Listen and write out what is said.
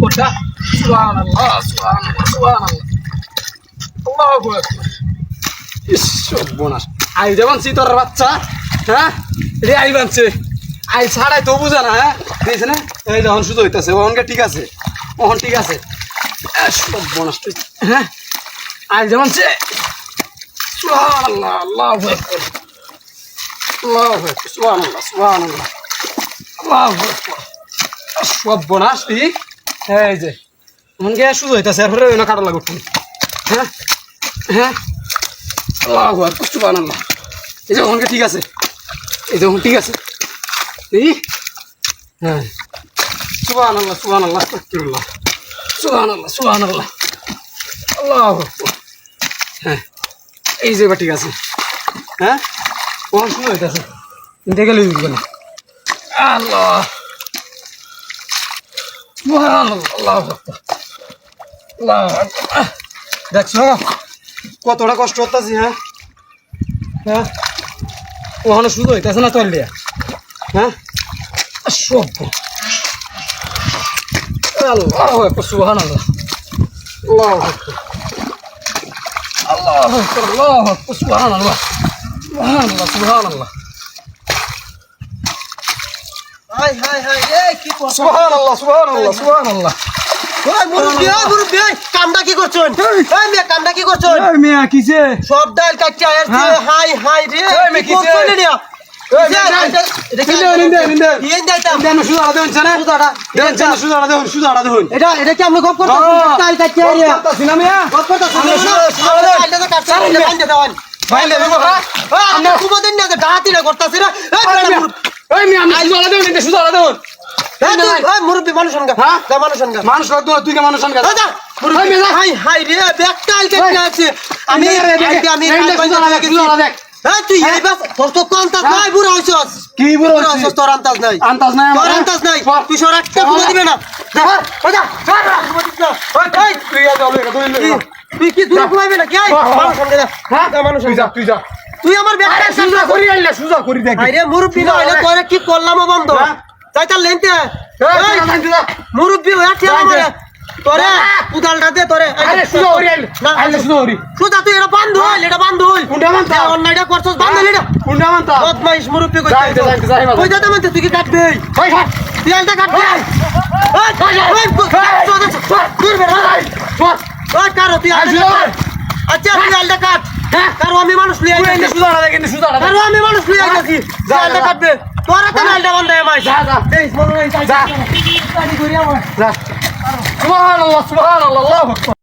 আকবরটা সুবহানাল্লাহ সুবহানাল্লাহ সুবহানাল্লাহ। আল্লাহু ইস, সর্বনাশ। আই যেমন চিতর বাচ্চা হ্যাঁ? রে আই বানছে। আই ছাড়াই তো বুঝে না হ্যাঁ? দিয়েছে না? এই যখন শুধু হইতেছে ওখানকে ঠিক আছে ওখান ঠিক আছে। সর্বনাশ। তুই হ্যাঁ? আই যেমন সে সুবহানাল্লাহ, আল্লাহু আকবার। আল্লাহু আকবার, সুবহানাল্লাহ সুবহানাল্লাহ, আল্লাহু আকবার। সর্বনাশ তুই এই যে। কাটা হ্যাঁ হ্যাঁ। আল্লাহ এই যে ঠিক আছে। এই যে ঠিক আছে। হ্যাঁ। আল্লাহু আকবার। হ্যাঁ। এই যে ঠিক আছে। হ্যাঁ? শুরু হইতেছে। দেখে আল্লাহ সুবহানাল্লাহ আল্লাহু আকবার আল্লাহু আকবার দেখছ? কতটা কষ্ট হতেছি হ্যাঁ? হ্যাঁ? ওখানে শুধু হইতেছে না চললে হ্যাঁ? সব আল্লাহ একবার সুহান আল্লাহ আল্লাহ আল্লাহ আল্লাহ সুহান আল্লাহ সুহান আল্লাহ সুহান আল্লাহ হাই হাই হাই। এই কি করছ সুহান আল্লাহ সুহান আল্লাহ ওই মুরব্বি ওই মুরব্বি কামটা কি করছন? এই। মেয়ে কামটা কি করছন? মিয়া কিসে সব ডাল কাটতে আসছে হ্যাঁ। হাই হাই রে এই মেয়ে কি কিসে? করছন নিয়া এই মেয়ে, এটা কি নিন্দে, নিন্দে, নিন্দে। ইয়েন যাইতাম দেন সুদাড়া দেন জানা? সুদাড়া, দেন জানা সুদাড়া দেন সুদাড়া দেন। এটা এটা কি আমরা গপ করতাম? ডাল কাটতে আইয়া সিনা মিয়া। গপ করতাম আমরা সুদাড়া- সুদাড়া দেন। ডালটা কাটতে আইয়া বাইন্দে দাওয়ান। বাইন্দে দেবো? ওই আমরা কুমদিন না না ওই মুরব্বি মিয়া, আমি সুদাড়া দেন, নিন্দে সুদাড়া দেন। এই মুরব্বি মানুষ আনগা হ্যাঁ? যা মানুষ আনগা মানুষ লাগতো না, তুই কে মানুষ আনগা? দাদা মিয়া, যা। হাই হাই রে ব্যাগটা আলকে ওই। আছে আমি আমি এই দেখ, সুদাড়া দেখ, হ্যাঁ তুই এই বাস তোর তো কন্তাস হ্যাঁ? নাই বুড়া হইছস কি বুড়া হইছস তোর আন্তাজ নাই আন্তাজ নাই তোর হ্যাঁ? আন্তাজ নাই তুই সর একটা সর। দিবে না যা, যা, যা, যা, ঘুমা দিস না। ওই, তুই যা, চল, এখানে, তুই কি? যা। তুই কি দূরে ঘুমাইবে না কি। মানুষ সঙ্গে হ্যাঁ? মানুষ তুই যা, যা। তুই যা। তুই আমার আরে, সুজা করি আইলে, সুজা করি দেখি। আরে মুরব্বি না হইলে তোরে কি করলাম বন্ধ? হ্যাঁ? তাই তার লেনতে। মুরব্বি হয়ে ঠেলা যাই দে। মারে তোরে কুদালটা দে তোরে। আরে, সুজা করি আইলে, না, আইলে সুজা করি। সুজা তুই এটা বান্ধ হইল এটা বান্ধ হইল। কোনটা মানতা? অন্যায়টা করছস বান্ধ হইল এটা। কোনটা মানতা? বদমাইশ মুরব্বি কই কই যাতে মানতে তুই কি কাটবে? হাট। তুই আলটা কাটবে? ওই ওই ওই দূর বের ওই কারও তুই আই, আলটা কাট। আচ্ছা তুই আলটা কাট। হ্যাঁ? কারও আমি মানুষ লিয়ে আইছি সুজাটা দেখ, দেখ। কারও আমি মানুষ লিয়ে আইছি যা। কাটবে তোর হ্যাঁ? আলটা বান্ধা আমায় যা, যা। এই মনে হয় যা। যা। সুবহানাল্লাহ, সুবহানাল্লাহ, আল্লাহু আকবার।